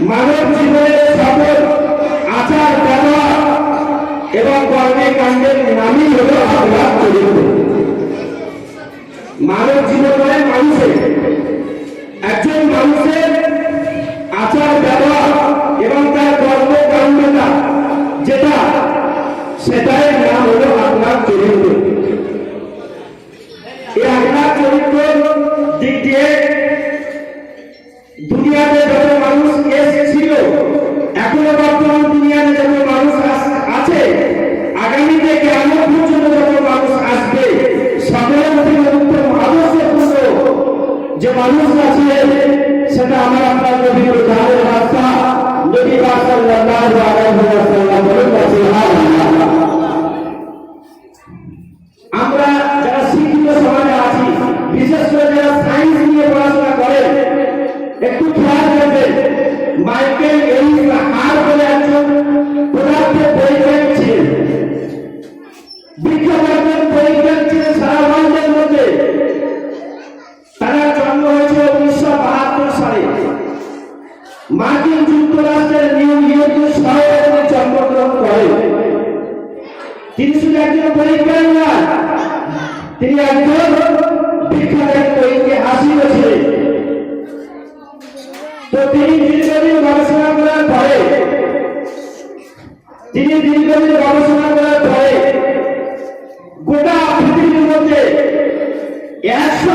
মানব জীবনের সকল আচার ব্যবহার এবং কর্মে নামই হল চরিত্র। মানব যে মানুষ আছে, সেটা আমার আপনার নবী জানের বার্তা, নবী সাল্লাল্লাহু আলাইহি ওয়াসাল্লাম বলেন সুবহানাল্লাহ। আমরা যারা শিক্ষিত সমাজে আছি বিখ্যাত মার্কিন যুক্তরাষ্ট্রের নিউ ইয়র্ক শহরে জন্মগ্রহণ করেন তিনি শুধু একজন বৈজ্ঞানিক নয় তিনি একজন গোটা মধ্যে একশো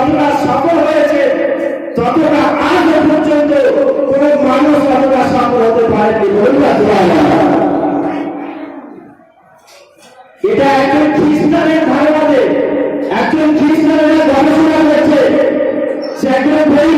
যতটা সফল হয়েছে, ততটা আজ পর্যন্ত কোন মানুষ ততটা সফল হতে পারেনি। এটা একজন খ্রিস্টানের ধারণা একজন খ্রিস্টানের গবেষণা করছে, সে একজন বই